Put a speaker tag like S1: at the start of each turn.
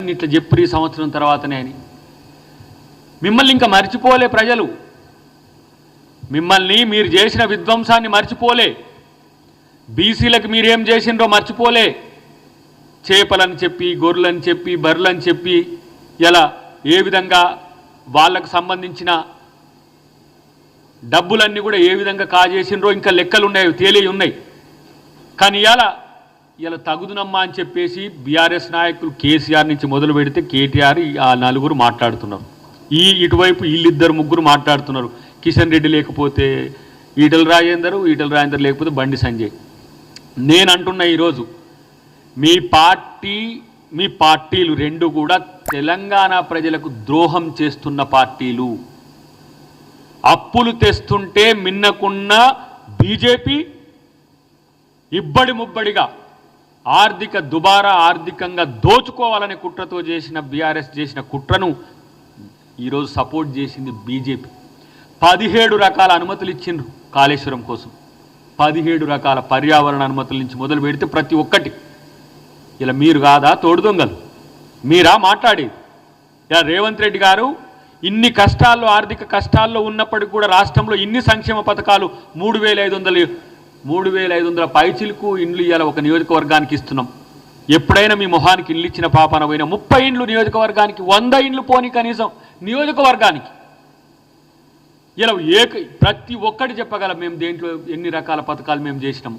S1: ఇట్లా చెప్పు ఈ సంవత్సరం తర్వాతనే అని. మిమ్మల్ని ఇంకా మర్చిపోలే ప్రజలు. మిమ్మల్ని మీరు చేసిన విధ్వంసాన్ని మర్చిపోలే. బీసీలకు మీరేం చేసిండ్రో మర్చిపోలే. చేపలని చెప్పి గొర్రెలని చెప్పి బర్రెలని చెప్పి ఇలా ఏ విధంగా వాళ్ళకు సంబంధించిన డబ్బులన్నీ కూడా ఏ విధంగా కాజేసిండ్రో ఇంకా లెక్కలు ఉన్నాయి తేలి ఉన్నాయి కానీ ఇలా ఇలా తగుదునమ్మా అని చెప్పేసి బీఆర్ఎస్ నాయకులు కేసీఆర్ నుంచి మొదలు పెడితే కేటీఆర్ ఆ నలుగురు మాట్లాడుతున్నారు. ఈ ఇటువైపు వీళ్ళిద్దరు ముగ్గురు మాట్లాడుతున్నారు. కిషన్ రెడ్డి లేకపోతే ఈటల రాజేందర్ ఈటల రాజేందర్ లేకపోతే బండి సంజయ్. నేను అంటున్నా ఈరోజు మీ పార్టీ మీ పార్టీలు రెండు కూడా తెలంగాణ ప్రజలకు ద్రోహం చేస్తున్న పార్టీలు. అప్పులు తెస్తుంటే మిన్నకున్న బీజేపీ ఇబ్బడి ముబ్బడిగా ఆర్థిక దుబారా ఆర్థికంగా దోచుకోవాలనే కుట్రతో చేసిన బీఆర్ఎస్ చేసిన కుట్రను ఈరోజు సపోర్ట్ చేసింది బీజేపీ. పదిహేడు రకాల అనుమతులు ఇచ్చిండ్రు కాళేశ్వరం కోసం. పదిహేడు రకాల పర్యావరణ అనుమతుల నుంచి మొదలు పెడితే ప్రతి ఒక్కటి. ఇలా మీరు కాదా తోడు దొంగలు? మీరా మాట్లాడేది? ఇలా రేవంత్ రెడ్డి గారు ఇన్ని కష్టాల్లో ఆర్థిక కష్టాల్లో ఉన్నప్పటికీ కూడా రాష్ట్రంలో ఇన్ని సంక్షేమ పథకాలు మూడు వేల ఐదు వందలు మూడు వేల ఐదు వందల పైచిలకు ఇండ్లు ఇవ్వాలి ఒక నియోజకవర్గానికి ఇస్తున్నాం. ఎప్పుడైనా మీ మొహానికి ఇల్లు ఇచ్చిన పాపన పోయిన ముప్పై ఇండ్లు నియోజకవర్గానికి వంద ఇండ్లు పోని కనీసం నియోజకవర్గానికి. ఇలా ఏక ప్రతి ఒక్కటి చెప్పగలం మేము దేంట్లో ఎన్ని రకాల పథకాలు మేము చేసినాము.